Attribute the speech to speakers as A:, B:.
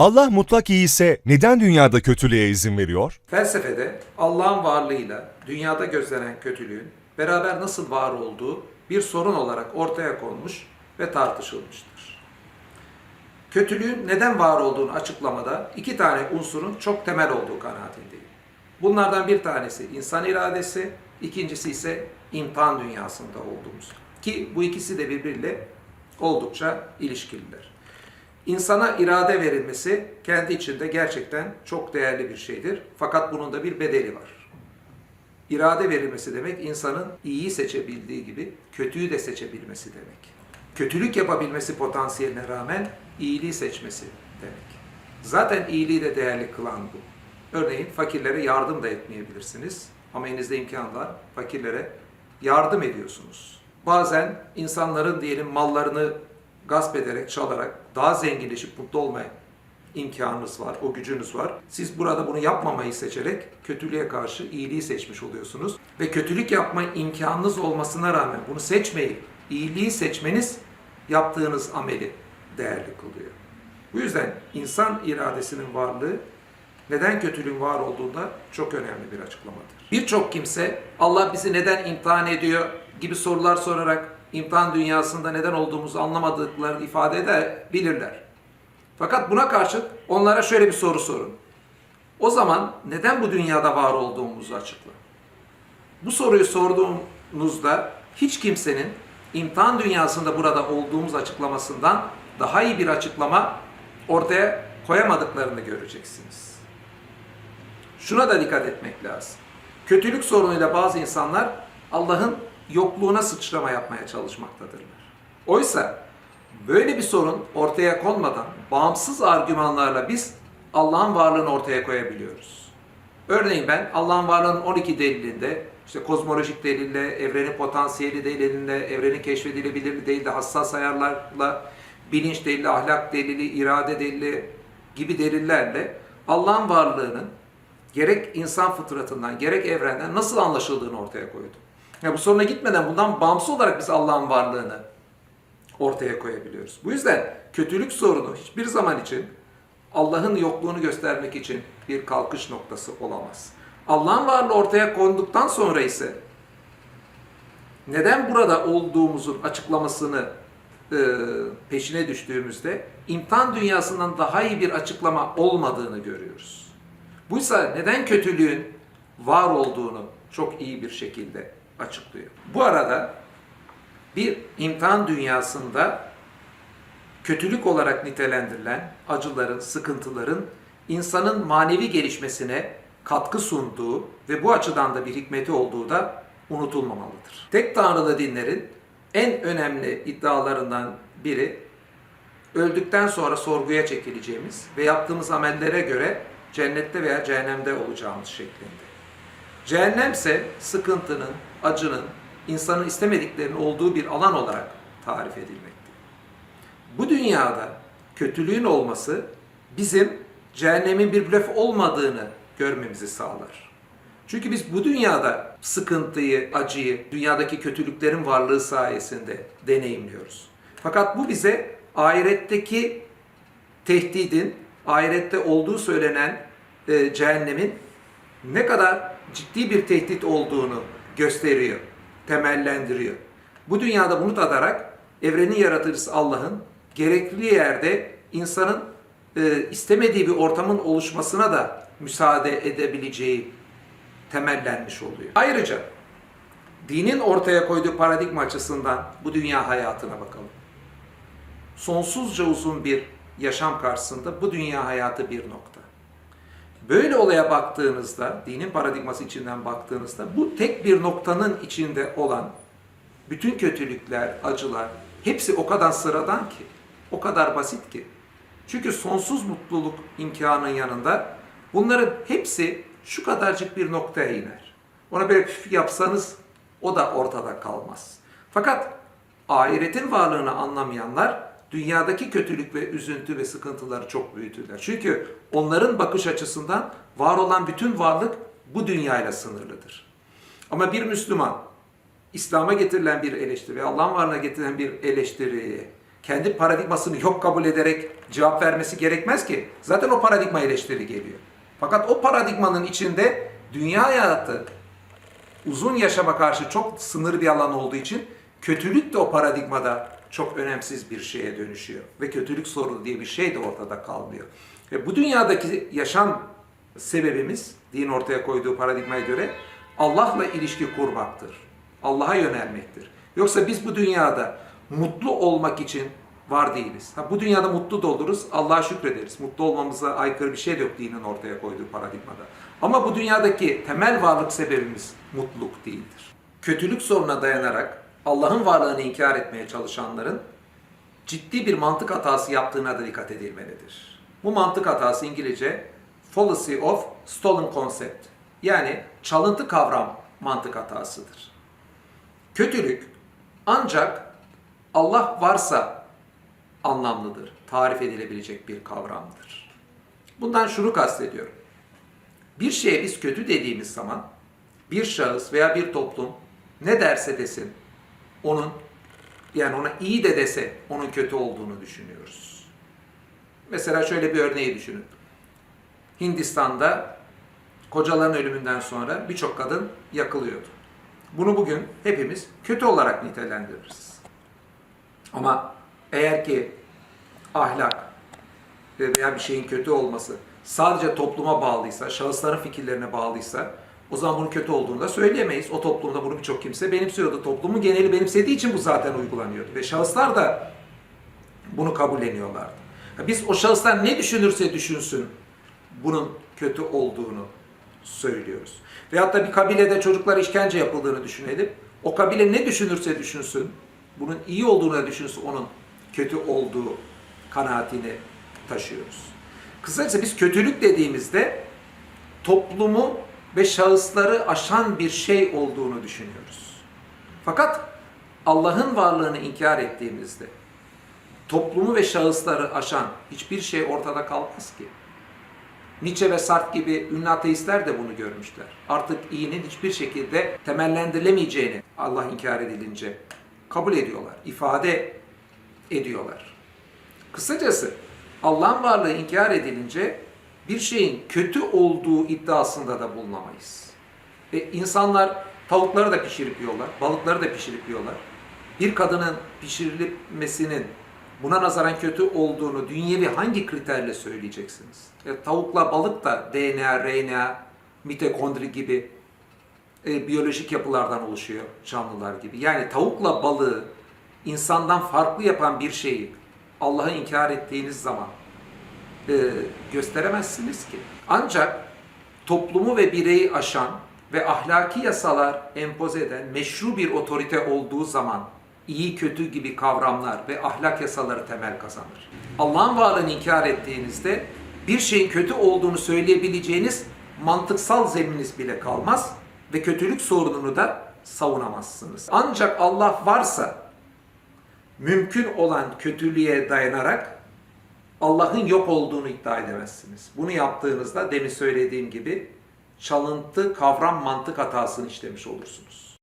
A: Allah mutlak iyi ise neden dünyada kötülüğe izin veriyor?
B: Felsefede Allah'ın varlığıyla dünyada gözlenen kötülüğün beraber nasıl var olduğu bir sorun olarak ortaya konmuş ve tartışılmıştır. Kötülüğün neden var olduğunu açıklamada iki tane unsurun çok temel olduğu kanaatindeyim. Bunlardan bir tanesi insan iradesi, ikincisi ise imtihan dünyasında olduğumuz. Ki bu ikisi de birbiriyle oldukça ilişkililer. İnsana irade verilmesi kendi içinde gerçekten çok değerli bir şeydir. Fakat bunun da bir bedeli var. İrade verilmesi demek insanın iyiyi seçebildiği gibi kötüyü de seçebilmesi demek. Kötülük yapabilmesi potansiyeline rağmen iyiliği seçmesi demek. Zaten iyiliği de değerli kılan bu. Örneğin fakirlere yardım da etmeyebilirsiniz ama elinizde imkan var. Fakirlere yardım ediyorsunuz. Bazen insanların diyelim mallarını gasp ederek, çalarak daha zenginleşip mutlu olmaya imkanınız var, o gücünüz var. Siz burada bunu yapmamayı seçerek kötülüğe karşı iyiliği seçmiş oluyorsunuz. Ve kötülük yapma imkanınız olmasına rağmen bunu seçmeyip iyiliği seçmeniz yaptığınız ameli değerli kılıyor. Bu yüzden insan iradesinin varlığı neden kötülüğün var olduğunda çok önemli bir açıklamadır. Birçok kimse Allah bizi neden imtihan ediyor gibi sorular sorarak imtihan dünyasında neden olduğumuzu anlamadıklarını ifade edebilirler. Fakat buna karşılık onlara şöyle bir soru sorun. O zaman neden bu dünyada var olduğumuzu açıkla. Bu soruyu sorduğunuzda hiç kimsenin imtihan dünyasında burada olduğumuz açıklamasından daha iyi bir açıklama ortaya koyamadıklarını göreceksiniz. Şuna da dikkat etmek lazım. Kötülük sorunuyla bazı insanlar Allah'ın yokluğuna sıçrama yapmaya çalışmaktadırlar. Oysa böyle bir sorun ortaya konmadan bağımsız argümanlarla biz Allah'ın varlığını ortaya koyabiliyoruz. Örneğin ben Allah'ın varlığının 12 delilinde, işte kozmolojik delille, evrenin potansiyeli delilinde, evrenin keşfedilebilir delilde, hassas ayarlarla, bilinç delili, ahlak delili, irade delili gibi delillerle Allah'ın varlığının gerek insan fıtratından, gerek evrenden nasıl anlaşıldığını ortaya koydum. Ya bu soruna gitmeden bundan bağımsız olarak biz Allah'ın varlığını ortaya koyabiliyoruz. Bu yüzden kötülük sorunu hiçbir zaman için Allah'ın yokluğunu göstermek için bir kalkış noktası olamaz. Allah'ın varlığı ortaya konduktan sonra ise neden burada olduğumuzun açıklamasını e, peşine düştüğümüzde imtihan dünyasından daha iyi bir açıklama olmadığını görüyoruz. Buysa neden kötülüğün var olduğunu çok iyi bir şekilde açıklıyor. Bu arada bir imtihan dünyasında kötülük olarak nitelendirilen acıların, sıkıntıların insanın manevi gelişmesine katkı sunduğu ve bu açıdan da bir hikmeti olduğu da unutulmamalıdır. Tek tanrılı dinlerin en önemli iddialarından biri öldükten sonra sorguya çekileceğimiz ve yaptığımız amellere göre cennette veya cehennemde olacağımız şeklinde. Cehennemse sıkıntının, acının, insanın istemediklerinin olduğu bir alan olarak tarif edilmektedir. Bu dünyada kötülüğün olması bizim cehennemin bir blöf olmadığını görmemizi sağlar. Çünkü biz bu dünyada sıkıntıyı, acıyı, dünyadaki kötülüklerin varlığı sayesinde deneyimliyoruz. Fakat bu bize ahiretteki tehdidin, ahirette olduğu söylenen e, cehennemin ne kadar ciddi bir tehdit olduğunu gösteriyor, temellendiriyor. Bu dünyada bunu tadarak evrenin yaratıcısı Allah'ın gerekli yerde insanın e, istemediği bir ortamın oluşmasına da müsaade edebileceği temellenmiş oluyor. Ayrıca dinin ortaya koyduğu paradigma açısından bu dünya hayatına bakalım. Sonsuzca uzun bir yaşam karşısında bu dünya hayatı bir nokta. Böyle olaya baktığınızda, dinin paradigması içinden baktığınızda bu tek bir noktanın içinde olan bütün kötülükler, acılar hepsi o kadar sıradan ki, o kadar basit ki. Çünkü sonsuz mutluluk imkanının yanında bunların hepsi şu kadarcık bir noktaya iner. Ona böyle püf yapsanız o da ortada kalmaz. Fakat ahiretin varlığını anlamayanlar dünyadaki kötülük ve üzüntü ve sıkıntıları çok büyütürler. Çünkü onların bakış açısından var olan bütün varlık bu dünyayla sınırlıdır. Ama bir Müslüman İslam'a getirilen bir eleştiri ve Allah'ın varlığına getirilen bir eleştiriye kendi paradigmasını yok kabul ederek cevap vermesi gerekmez ki. Zaten o paradigma eleştiri geliyor. Fakat o paradigmanın içinde dünya hayatı uzun yaşama karşı çok sınırlı bir alan olduğu için kötülük de o paradigmada çok önemsiz bir şeye dönüşüyor. Ve kötülük sorunu diye bir şey de ortada kalmıyor. Ve bu dünyadaki yaşam sebebimiz din ortaya koyduğu paradigmaya göre Allah'la ilişki kurmaktır. Allah'a yönelmektir. Yoksa biz bu dünyada mutlu olmak için var değiliz. Ha, bu dünyada mutlu da oluruz, Allah'a şükrederiz. Mutlu olmamıza aykırı bir şey de yok dinin ortaya koyduğu paradigmada. Ama bu dünyadaki temel varlık sebebimiz mutluluk değildir. Kötülük soruna dayanarak Allah'ın varlığını inkar etmeye çalışanların ciddi bir mantık hatası yaptığına da dikkat edilmelidir. Bu mantık hatası İngilizce fallacy of stolen concept yani çalıntı kavram mantık hatasıdır. Kötülük ancak Allah varsa anlamlıdır, tarif edilebilecek bir kavramdır. Bundan şunu kastediyorum. Bir şeye biz kötü dediğimiz zaman bir şahıs veya bir toplum ne derse desin onun yani ona iyi de dese onun kötü olduğunu düşünüyoruz. Mesela şöyle bir örneği düşünün. Hindistan'da kocaların ölümünden sonra birçok kadın yakılıyordu. Bunu bugün hepimiz kötü olarak nitelendiririz. Ama eğer ki ahlak veya bir şeyin kötü olması sadece topluma bağlıysa, şahısların fikirlerine bağlıysa o zaman bunun kötü olduğunu da söyleyemeyiz. O toplumda bunu birçok kimse benimsiyordu. Toplumun geneli benimsediği için bu zaten uygulanıyordu. Ve şahıslar da bunu kabulleniyorlardı. Biz o şahıslar ne düşünürse düşünsün bunun kötü olduğunu söylüyoruz. Veyahut da bir kabilede çocuklar işkence yapıldığını düşünelim. O kabile ne düşünürse düşünsün, bunun iyi olduğunu düşünsün, onun kötü olduğu kanaatini taşıyoruz. Kısacası biz kötülük dediğimizde toplumu ve şahısları aşan bir şey olduğunu düşünüyoruz. Fakat Allah'ın varlığını inkar ettiğimizde toplumu ve şahısları aşan hiçbir şey ortada kalmaz ki. Nietzsche ve Sartre gibi ünlü ateistler de bunu görmüşler. Artık iyinin hiçbir şekilde temellendirilemeyeceğini Allah inkar edilince kabul ediyorlar, ifade ediyorlar. Kısacası Allah'ın varlığı inkar edilince bir şeyin kötü olduğu iddiasında da bulunamayız. Ve insanlar tavukları da pişirip yiyorlar, balıkları da pişirip yiyorlar. Bir kadının pişirilmesinin buna nazaran kötü olduğunu dünyevi hangi kriterle söyleyeceksiniz? E, tavukla balık da DNA, RNA, mitokondri gibi e, biyolojik yapılardan oluşuyor canlılar gibi. Yani tavukla balığı insandan farklı yapan bir şeyi Allah'ı inkar ettiğiniz zaman e, gösteremezsiniz ki. Ancak toplumu ve bireyi aşan ve ahlaki yasalar empoze eden meşru bir otorite olduğu zaman iyi kötü gibi kavramlar ve ahlak yasaları temel kazanır. Allah'ın varlığını inkar ettiğinizde bir şeyin kötü olduğunu söyleyebileceğiniz mantıksal zemininiz bile kalmaz ve kötülük sorununu da savunamazsınız. Ancak Allah varsa mümkün olan kötülüğe dayanarak Allah'ın yok olduğunu iddia edemezsiniz. Bunu yaptığınızda demin söylediğim gibi çalıntı kavram mantık hatasını işlemiş olursunuz.